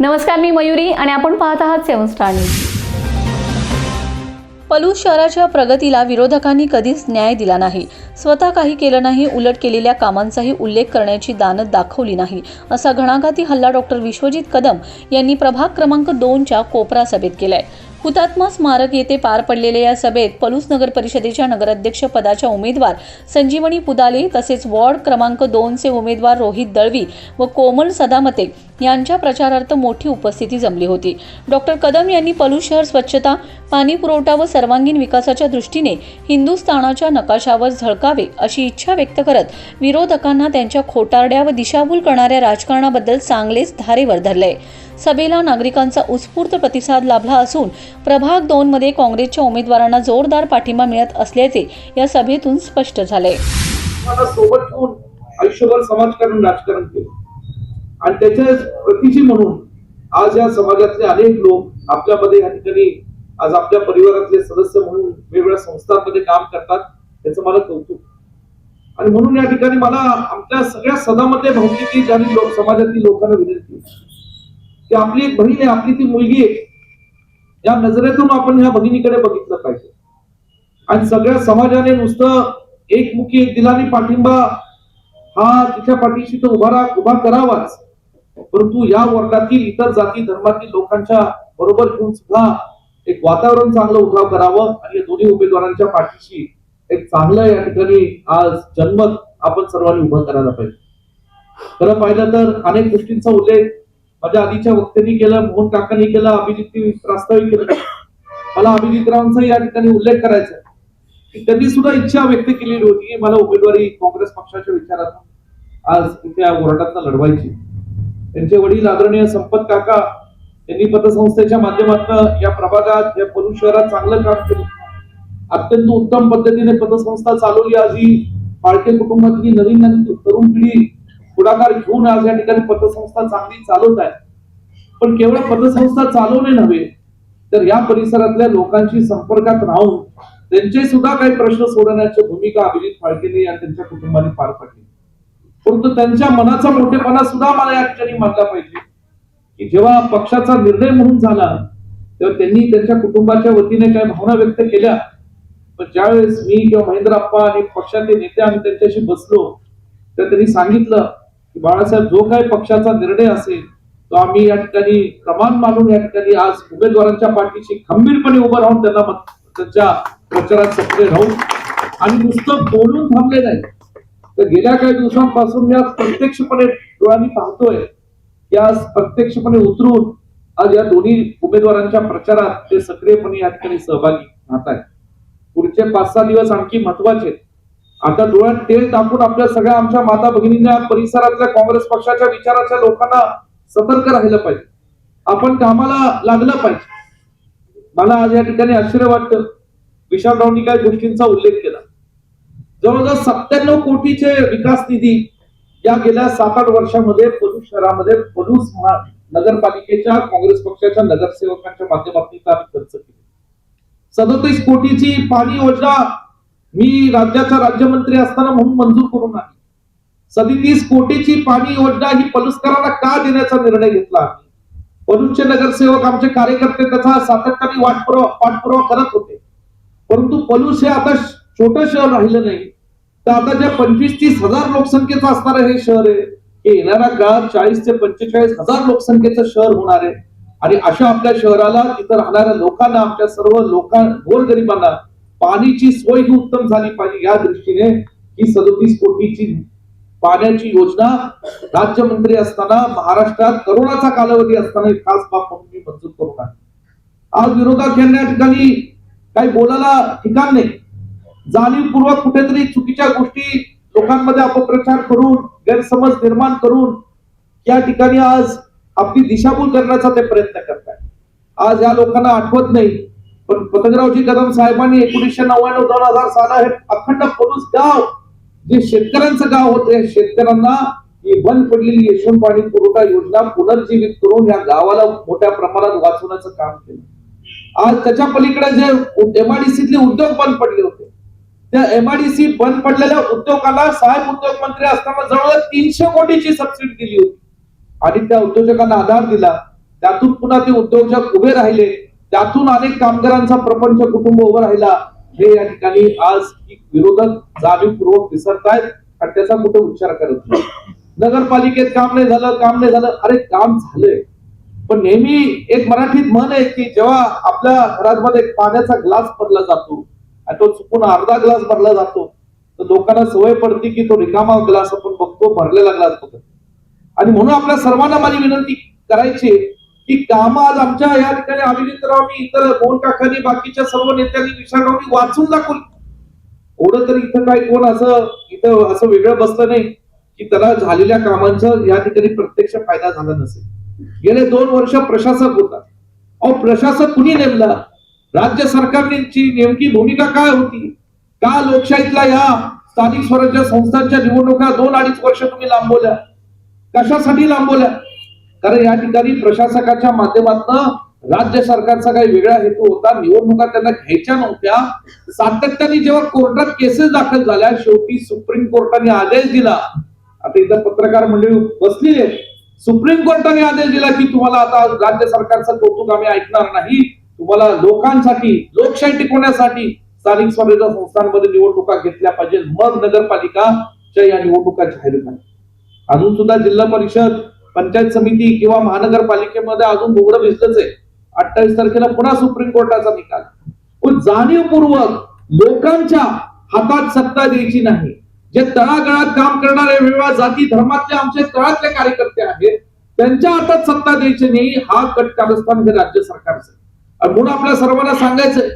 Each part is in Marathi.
नमस्कार मी मयुरी आणि आपण पाहत आहात सेवन स्टार न्यूज. पलूस शहराच्या प्रगतीला विरोधकांनी कधीच न्याय दिला नाही. स्वतः काही केलं नाही उलट केलेल्या कामांचाही उल्लेख करण्याची दानत दाखवली नाही असा घणाघाती हल्ला डॉक्टर विश्वजित कदम यांनी प्रभाग क्रमांक दोनच्या कोपरा सभेत केलाय. हुतात्मा स्मारक येथे पार पडलेल्या या सभेत पलूस नगर परिषदेच्या नगराध्यक्ष पदाच्या उमेदवार संजीवनी पुदाले तसेच वॉर्ड क्रमांक दोनचे उमेदवार रोहित दळवी व कोमल सदामते यांच्या प्रचारार्थ मोठी उपस्थिती जमली होती. डॉक्टर कदम यांनी पलूस शहर स्वच्छता पाणी पुरवठा व सर्वांगीण विकासाच्या दृष्टीने हिंदुस्थानाच्या नकाशावर झळकावे अशी इच्छा व्यक्त करत विरोधकांना त्यांच्या खोटारड्या व दिशाभूल करणाऱ्या राजकारणाबद्दल चांगलेच धारेवर धरले. सभेला नागरिकांचा उत्स्फूर्त प्रतिसाद लाभला असून प्रभाग दोन मध्ये काँग्रेसच्या उमेदवारांना जोरदार पाठिंबा मिळत असल्याचे या सभेतून स्पष्ट झाले मला सोबत ठेवून आयुष्यभर समाजकारण राजकारण केलं? आणि त्याच्या प्रतीची म्हणून आज या समाजातले अनेक लोक आपल्यामध्ये या ठिकाणी आज आपल्या परिवारातले सदस्य म्हणून वेगवेगळ्या संस्थांमध्ये काम करतात त्याचं मला कौतुक. आणि म्हणून या ठिकाणी मला आमच्या सगळ्या सदामध्ये भावनिकी ज्यांनी लोक समाजातील लोकांना विनंती की आपली एक बहीण आहे आपली ती मुलगी आहे. या नजरेतून आपण ह्या भगिनीकडे बघितलं पाहिजे. आणि सगळ्या समाजाने नुसतं एकमुखी एक दिलानी पाठिंबा हा तिच्या पाठीशी तो उभा उभा करावाच. परंतु या वर्गातील इतर जाती धर्मातील लोकांच्या बरोबर घेऊन सुद्धा एक वातावरण चांगलं उभा करावं आणि या दोन्ही उमेदवारांच्या पाठीशी एक चांगलं या ठिकाणी आज जन्मत आपण सर्वांनी उभं करायला पाहिजे. खरं पाहिलं तर अनेक गोष्टींचा उल्लेख माझ्या आधीच्या वक्त्यांनी केलं मोहन काकांनी केलं अभिजित प्रास्ताविक केलं. मला अभिजितरावांचा या ठिकाणी उल्लेख करायचा आहे. की त्यांनी सुद्धा इच्छा व्यक्त केलेली होती की मला उमेदवारी काँग्रेस पक्षाच्या विचारात आज इथे या वॉर्डात लढवायची त्यांचे वडील आदरणीय संपत काका यांनी पतसंस्थेच्या माध्यमातून या प्रभागात या पलू शहरात चांगलं काम केलं. अत्यंत उत्तम पद्धतीने पतसंस्था चालवली. आज ही पाळके कुटुंबातली नवीन नवीन तरुण पिढी पुढाकार घेऊन आज या ठिकाणी पतसंस्था चांगली चालवत आहे. पण केवळ पतसंस्था चालवणे नव्हे तर या परिसरातल्या लोकांशी संपर्कात राहून त्यांचे सुद्धा काही प्रश्न सोडवण्याची भूमिका अभिजित फाळकेने या त्यांच्या कुटुंबाने पार पाडली. परंतु त्यांच्या मनाचा मोठेपणा सुद्धा मला या ठिकाणी मानला पाहिजे. की जेव्हा पक्षाचा निर्णय म्हणून झाला तेव्हा त्यांनी त्यांच्या कुटुंबाच्या वतीने काही भावना व्यक्त केल्या. पण ज्यावेळेस मी किंवा महेंद्र अप्पा आणि पक्षाचे नेते आम्ही त्यांच्याशी बसलो तर त्यांनी सांगितलं बाळासाहेब जो काही पक्षाचा निर्णय असेल तो आम्ही या ठिकाणी प्रमाण मानून या ठिकाणी आज उमेदवारांच्या पाठीशी खंबीरपणे उभं राहून त्यांना त्यांच्या प्रचारात सक्रिय राहू आणि नुसतं बोलून थांबले नाही तर गेल्या काही दिवसांपासून मी आज प्रत्यक्षपणे डोळ्यांनी पाहतोय की आज प्रत्यक्षपणे उतरून आज या दोन्ही उमेदवारांच्या प्रचारात ते सक्रियपणे या ठिकाणी सहभागी राहत आहेत पुढचे पाच सहा दिवस आणखी महत्त्वाचे आहेत. आता डोळ्यात तेल टाकून आपल्या सगळ्या आमच्या माता भगिनींना परिसरातल्या काँग्रेस पक्षाच्या विचाराच्या लोकांना सतर्क राहिलं पाहिजे. आपण कामाला लागलं पाहिजे. मला आज या ठिकाणी आश्चर्य वाटतं. विशालरावनी काही गोष्टींचा उल्लेख केला. जवळजवळ सत्त्याण्णव कोटीचे विकास निधी या गेल्या सात आठ वर्षामध्ये पलूस शहरामध्ये पलूस नगरपालिकेच्या काँग्रेस पक्षाच्या नगरसेवकांच्या माध्यमातून आम्ही खर्च केले. सदतीस कोटीची पाणी योजना मी राज्याचा राज्यमंत्री असताना म्हणून मंजूर करून आली. सदतीस कोटीची पाणी योजना ही पलुस्करांना का देण्याचा निर्णय घेतला? आम्ही पलूसचे नगरसेवक आमचे कार्यकर्ते त्याचा सातत्याने वाटपुरवा पाठपुरावा करत होते. परंतु पलूस हे आता छोटं शहर राहिलं नाही. तर आता ज्या पंचवीस तीस हजार लोकसंख्येचं असणारं हे शहर आहे हे येणाऱ्या काळात चाळीस ते पंचेचाळीस हजार लोकसंख्येचं शहर होणार आहे. आणि अशा आपल्या शहराला तिथं राहणाऱ्या लोकांना आमच्या सर्व लोकां गोरगरिबांना पाणीची सोय ही उत्तम झाली पाहिजे या दृष्टीने ही सदतीस कोटीची पाण्याची योजना राज्यमंत्री असताना महाराष्ट्रात करोनाचा कालावधी असताना खास बाब म्हणून मी मंजूर करू आहे आज विरोधात यांना या ठिकाणी काही बोलायला ठिकाण नाही. जाणीवपूर्वक कुठेतरी चुकीच्या गोष्टी लोकांमध्ये अपप्रचार करून गैरसमज निर्माण करून या ठिकाणी आज आपली दिशाभूल करण्याचा ते प्रयत्न करतात आज या लोकांना आठवत नाही पण पतंगरावजी कदम साहेबांनी एकोणीसशे नव्याण्णव दोन हजार साला हे अखंड पोलीस गाव जे शेतकऱ्यांचं गाव होतं शेतकऱ्यांना ही बंद पडलेली यशवंत पाणी पुरवठा योजना पुनर्जीवित करून या गावाला मोठ्या प्रमाणात वाचवण्याचं काम केलं. आज त्याच्या पलीकडे जे एमआयडीसीतले उद्योग बंद पडले होते. त्या एमआयडीसी बंद पडलेल्या उद्योगाला साहेब उद्योग मंत्री असताना जवळ तीनशे कोटीची सबसिडी दिली होती. आणि त्या उद्योजकांना आधार दिला. त्यातून पुन्हा ते उद्योजक उभे राहिले. त्यातून अनेक कामगारांचा प्रपंच कुटुंब उभं राहिला. हे या ठिकाणी आज विरोधक जाणीवपूर्वक विसरतायत आणि त्याचा कुठे उच्चार करत नाही. नगरपालिकेत काम नाही झालं काम नाही झालं. अरे काम झालंय. पण नेहमी एक मराठीत म्हण आहे की जेव्हा आपल्या घरामध्ये पाण्याचा ग्लास भरला जातो आणि तो चुकून अर्धा ग्लास भरला जातो तर लोकांना सवय पडते की तो रिकामा ग्लास आपण बघतो भरलेला ग्लास बघतो. आणि म्हणून आपल्या सर्वांना माझी विनंती करायची ही की काम आज आमच्या या ठिकाणी अभिजितरावनी इतर कोण काकांनी बाकीच्या सर्व नेत्यांनी विशालरावनी वाचून दाखवली एवढं तरी इथं काय कोण असं इथं असं वेगळं बसलं नाही की त्याला झालेल्या कामांचा या ठिकाणी प्रत्यक्ष फायदा झाला नसेल. गेले दोन वर्ष प्रशासक होता. अहो प्रशासक कुणी नेमला? राज्य सरकारची नेमकी भूमिका काय होती? का लोकशाहीतल्या या स्थानिक स्वराज्य संस्थांच्या निवडणुका दोन अडीच वर्ष तुम्ही लांबवल्या? कशासाठी लांबवल्या? कारण या ठिकाणी प्रशासकाच्या माध्यमातून राज्य सरकारचा काही वेगळा हेतू होता. निवडणुका त्यांना घ्यायच्या नव्हत्या. सातत्याने जेव्हा कोर्टात केसेस दाखल झाल्या शेवटी सुप्रीम कोर्टाने आदेश दिला. आता इथं पत्रकार मंडळी बसली आहे सुप्रीम कोर्टाने आदेश दिला की तुम्हाला आता राज्य सरकारचं कौतुक आम्ही ऐकणार नाही. तुम्हाला लोकांसाठी लोकशाही टिकवण्यासाठी स्थानिक स्वराज्य संस्थांमध्ये निवडणुका घेतल्या पाहिजे मग नगरपालिकाच्या या निवडणुका जाहीर झाल्या. अजून सुद्धा जिल्हा परिषद पंचायत समिती किंवा महानगरपालिकेमध्ये अजून उघडं भिजलंच आहे. अठ्ठावीस तारखेला पुन्हा सुप्रीम कोर्टाचा निकाल. पण जाणीवपूर्वक लोकांच्या हातात सत्ता द्यायची नाही. जे तळागळात काम करणारे वेगवेगळ्या जाती धर्मातले आमचे तळातले कार्यकर्ते आहेत त्यांच्या हातात सत्ता द्यायची नाही हा कट कारस्थान हे राज्य सरकारचं आणि म्हणून आपल्या सर्वांना सांगायचं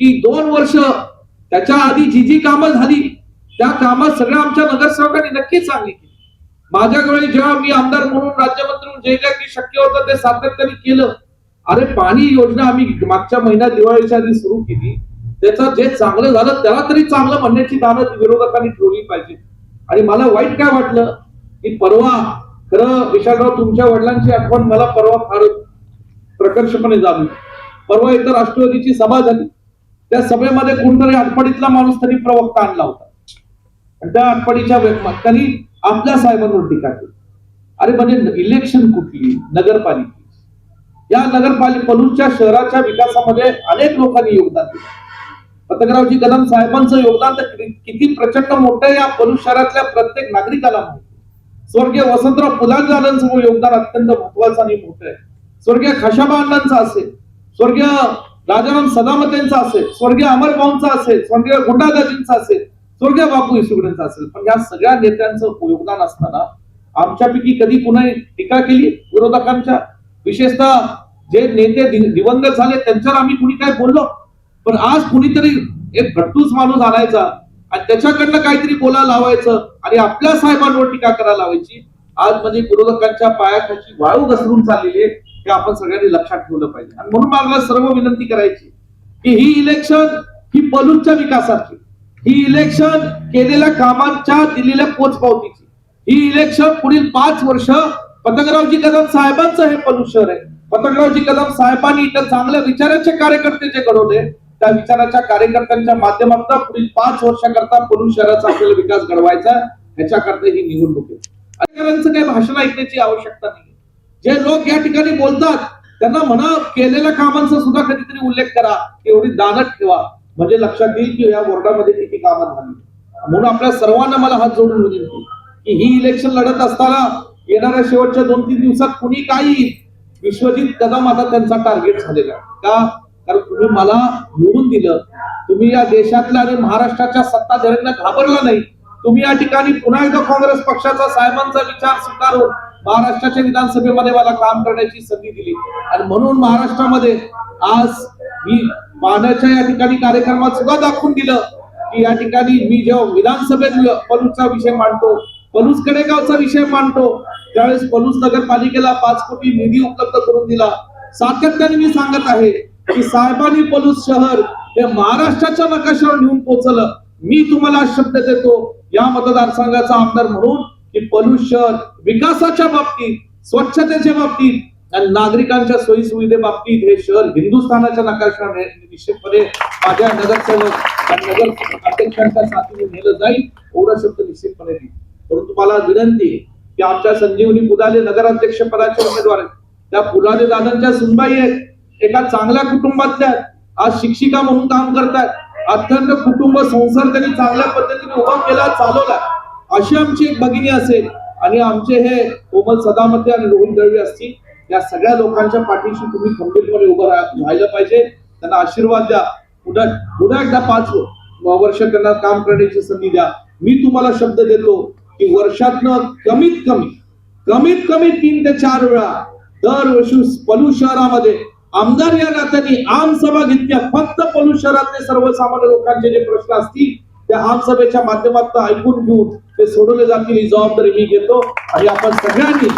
की दोन वर्ष त्याच्या आधी जी जी कामं झाली त्या कामात सगळ्या आमच्या नगरसेवकांनी नक्कीच सांगितली. माझ्याकडे जेव्हा मी आमदार म्हणून राज्यमंत्री म्हणून जे काही शक्य होतं ते सातत्याने केलं. अरे पाणी योजना आम्ही मागच्या महिन्यात दिवाळीच्या आधी सुरू केली. त्याचं जे चांगलं झालं त्याला तरी चांगलं म्हणण्याची दानत विरोधकांनी ठेवली पाहिजे. आणि मला वाईट काय वाटलं? की परवा खरं विशालराव तुमच्या वडिलांची आठवण मला परवा फार प्रकर्षपणे झाली परवा इथं राष्ट्रवादीची सभा झाली. त्या सभेमध्ये कोणतरी आठवडीतला माणूस त्यांनी प्रवक्ता आणला होता. आणि त्या आठवडीच्या त्यांनी आपल्या साहेबांवर टीका केली. अरे म्हणजे इलेक्शन कुठली? नगरपालिका या नगरपालिका पलूच्या शहराच्या विकासामध्ये अनेक लोकांनी योगदान दिलं. पतंगरावजी कदम साहेबांचं योगदान तर किती प्रचंड मोठं आहे या पलूस शहरातल्या प्रत्येक नागरिकाला माहिती स्वर्गीय वसंतराव पुलांचं योगदान अत्यंत महत्वाचं आणि मोठं आहे. स्वर्गीय खशाबा अण्णांचं असेल स्वर्गीय राजाराम सदामतेंचा असेल स्वर्गीय अमर भाऊंचा असेल स्वर्गीय गुंडादाजींचा असेल स्वर्गीय बापू इसुगडेंचा असेल. पण या सगळ्या नेत्यांचं योगदान असताना आमच्यापैकी कधी कुणा टीका केली? विरोधकांच्या. विशेषतः जे नेते दिवंगत झाले त्यांच्यावर आम्ही कुणी काय बोललो? पण आज कुणीतरी एक घट्टूस माणूस आणायचा आणि त्याच्याकडनं काहीतरी बोला लावायचं आणि आपल्या साहेबांवर टीका करायला लावायची. आज म्हणजे विरोधकांच्या पायाखाची वाळू घसरून चाललेली आहे हे आपण सगळ्यांनी लक्षात ठेवलं पाहिजे. आणि म्हणून मला सर्व विनंती करायची की ही इलेक्शन ही पलूच्या विकासाची. ही इलेक्शन केलेल्या कामांच्या दिलेल्या पोचपावतीची ही इलेक्शन पुढील पाच वर्ष पतंगरावजी कदम साहेबांचं हे पलूस शहर आहे. पतंगरावजी कदम साहेबांनी इथं चांगल्या विचाराचे कार्यकर्ते जे घडवले त्या विचाराच्या कार्यकर्त्यांच्या माध्यमातून पुढील पाच वर्षाकरता पलू शहराचा आपल्याला विकास घडवायचा ह्याच्याकरता ही निवडणूक आहे. अधिकाऱ्यांचं काही भाषण ऐकण्याची आवश्यकता नाही जे लोक या ठिकाणी बोलतात त्यांना म्हणा केलेल्या कामांचा सुद्धा कधीतरी उल्लेख करा एवढी दानत ठेवा. म्हणजे लक्षात येईल की या बोर्डामध्ये किती कामं झाली. म्हणून आपल्या सर्वांना मला हात जोडून विनंती की ही इलेक्शन लढत असताना येणाऱ्या शेवटच्या दोन तीन दिवसात कुणी काही विश्वजित कदम आता त्यांचा टार्गेट झालेला का? कारण तुम्ही मला निवडून दिलं. तुम्ही या देशातल्या आणि महाराष्ट्राच्या सत्ताधाऱ्यांना घाबरला नाही. तुम्ही या ठिकाणी पुन्हा एकदा काँग्रेस पक्षाचा साहेबांचा विचार स्वीकारून महाराष्ट्राच्या विधानसभेमध्ये मला काम करण्याची संधी दिली. आणि म्हणून महाराष्ट्रामध्ये आज मी मानाच्या या ठिकाणी कार्यक्रमात सुद्धा दाखवून दिलं की या ठिकाणी मी जेव्हा विधानसभेत पलूसचा विषय मांडतो पलूस कडेगावचा विषय मांडतो त्यावेळेस पलूस नगरपालिकेला पाच कोटी निधी उपलब्ध करून दिला. सातत्याने मी सांगत आहे की साहेबांनी पलूस शहर हे महाराष्ट्राच्या नकाशावर नेऊन पोहोचलं मी तुम्हाला शब्द देतो या मतदारसंघाचा आमदार म्हणून की पलूस विकासाच्या बाबतीत स्वच्छतेच्या बाबतीत आणि नागरिकांच्या सोयी सुविधे बाबतीत हे शहर हिंदुस्थानाच्या नकाशाने निश्चितपणे माझ्या नगरसेवक आणि नगर अध्यक्षांच्या साथीने नेलं जाईल एवढा शब्द निश्चितपणे देईल परंतु मला विनंती आहे की आमच्या संजीवनी बुदाले नगराध्यक्ष पदाचे उमेदवार आहेत. त्या पुलाले दादांच्या सुनबाई आहेत. एका चांगल्या कुटुंबातल्या आज शिक्षिका म्हणून काम करतायत. अत्यंत कुटुंब संसार त्यांनी चांगल्या पद्धतीने उभा केला चालवला अशी आमची एक भगिनी असेल आणि आमचे हे कोमल सदामते आणि रोहित दळवी असतील या सगळ्या लोकांच्या पाठीशी तुम्ही खंबीरपणे उभं राहायला पाहिजे. त्यांना आशीर्वाद द्या. पुन्हा पुन्हा एकदा पाच वर्ष त्यांना काम करण्याची संधी द्या. मी तुम्हाला शब्द देतो की वर्षातनं कमीत कमी कमीत कमी तीन ते चार वेळा दरवर्षी पलू शहरामध्ये आमदार या नात्याने आमसभा घेतल्या फक्त पलू शहरातले सर्वसामान्य लोकांचे जे प्रश्न असतील त्या आमसभेच्या माध्यमातून ऐकून घेऊन ते सोडवले जातील ही जबाबदारी मी घेतो. आणि आपण सगळ्यांनी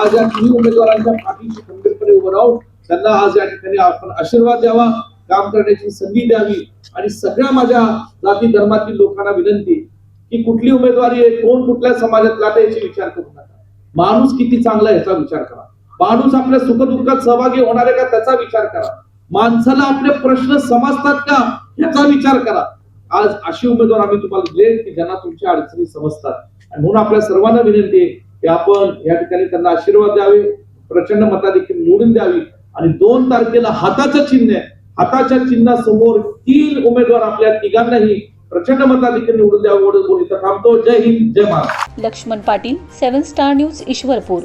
आज या तिन्ही उमेदवारांच्या पाठीशी खंबीरपणे उभं राहून त्यांना आज या ठिकाणी आपण आशीर्वाद द्यावा काम करण्याची संधी द्यावी. आणि सगळ्या माझ्या जाती धर्मातील लोकांना विनंती की कुठली उमेदवारी आहे कोण कुठल्या समाजातला आहे याची विचार करू नका. माणूस किती चांगला याचा विचार करा. माणूस आपल्या सुखदुःखात सहभागी होणार आहे का त्याचा विचार करा. माणसाला आपले प्रश्न समजतात का याचा विचार करा. आज अशी उमेदवार आम्ही तुम्हाला दिले की ज्यांना तुमच्या अडचणी समजतात. आणि म्हणून आपल्या सर्वांना विनंती आहे की आपण या ठिकाणी त्यांना आशीर्वाद द्यावे प्रचंड मताधिक्य निवडून द्यावी. आणि दोन तारखेला हाताचं चिन्ह आहे हाताच्या चिन्हासमोर तीन उमेदवार आपल्या तिघांनाही प्रचंड मताधिक्य निवडून द्यावं एवढं बोलून थांबतो. Jai Hind Jai Maharashtra. Laxman Patil seven star news Ishwarpur.